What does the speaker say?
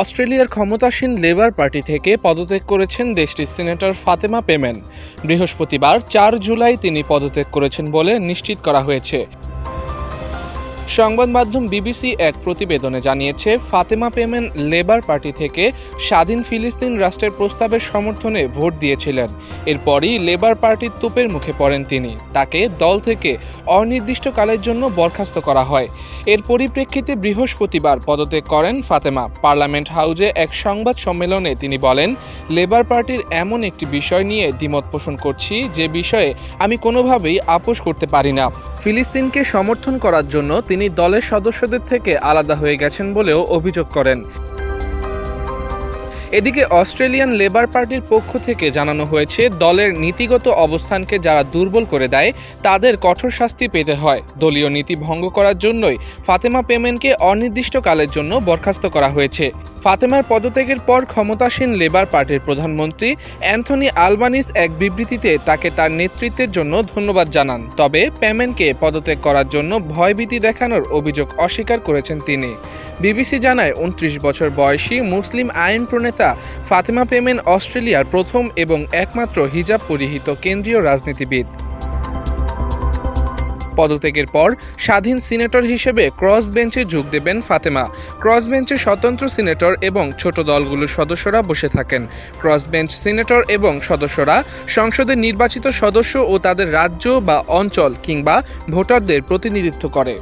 অস্ট্রেলিয়ার ক্ষমতাসীন labour party থেকে পদত্যাগ করেছেন দেশটির সিনেটর ফাতেমা পেমেন। বৃহস্পতিবার চার জুলাই তিনি পদত্যাগ করেছেন বলে নিশ্চিত করা হয়েছে। সংবাদ মাধ্যম বিবিসি এক প্রতিবেদনে জানিয়েছে, ফাতেমা পেমেন লেবার পার্টি থেকে স্বাধীন ফিলিস্তিন রাষ্ট্রের প্রস্তাবের সমর্থনে ভোট দিয়েছিলেন। এরপরই লেবার পার্টির তোপের মুখে পড়েন তিনি। তাকে দল থেকে অনির্দিষ্টকালের জন্য বরখাস্ত করা হয়। এর পরিপ্রেক্ষিতে বৃহস্পতিবার পদত্যাগ করেন ফাতেমা। পার্লামেন্ট হাউজে এক সংবাদ সম্মেলনে তিনি বলেন, লেবার পার্টির এমন একটি বিষয় নিয়ে দ্বিমত পোষণ করছি। যে বিষয়ে আমি কোনোভাবেই আপোষ করতে পারি না। ফিলিস্তিনকে সমর্থন করার জন্য তিনি দলের সদস্যদের থেকে আলাদা হয়ে গেছেন বলেও অভিযোগ করেন। এদিকে অস্ট্রেলিয়ান লেবার পার্টির পক্ষ থেকে জানানো হয়েছে, দলের নীতিগত অবস্থানকে যারা দুর্বল করে দেয়, তাদের কঠোর শাস্তি পেতে হয়। দলীয় নীতি ভঙ্গ করার জন্যই ফাতেমা পেমেন্টকে অনির্দিষ্টকালের জন্য বরখাস্ত করা হয়েছে। ফাতেমার পদত্যাগের পর ক্ষমতাসীন লেবার পার্টির প্রধানমন্ত্রী অ্যান্থনি আলবানিস এক বিবৃতিতে তাকে তার নেতৃত্বের জন্য ধন্যবাদ জানান। তবে পেমেন্টকে পদত্যাগ করার জন্য ভয়ভীতি দেখানোর অভিযোগ অস্বীকার করেছেন তিনি। বিবিসি জানায়, উনত্রিশ বছর বয়সী মুসলিম আইন প্রণেতা ফাতেমা পেমেন অস্ট্রেলিয়ার প্রথম এবং একমাত্র হিজাব পরিহিত কেন্দ্রীয় রাজনীতিবিদ। পদত্যাগের পর স্বাধীন সিনেটর হিসেবে ক্রস বেঞ্চে যোগ দেবেন ফাতেমা। ক্রস বেঞ্চে স্বতন্ত্র সিনেটর এবং ছোট দলগুলোর সদস্যরা বসে থাকেন। ক্রস বেঞ্চ সিনেটর এবং সদস্যরা সংসদের নির্বাচিত সদস্য ও তাদের রাজ্য বা অঞ্চল কিংবা ভোটারদের প্রতিনিধিত্ব করে।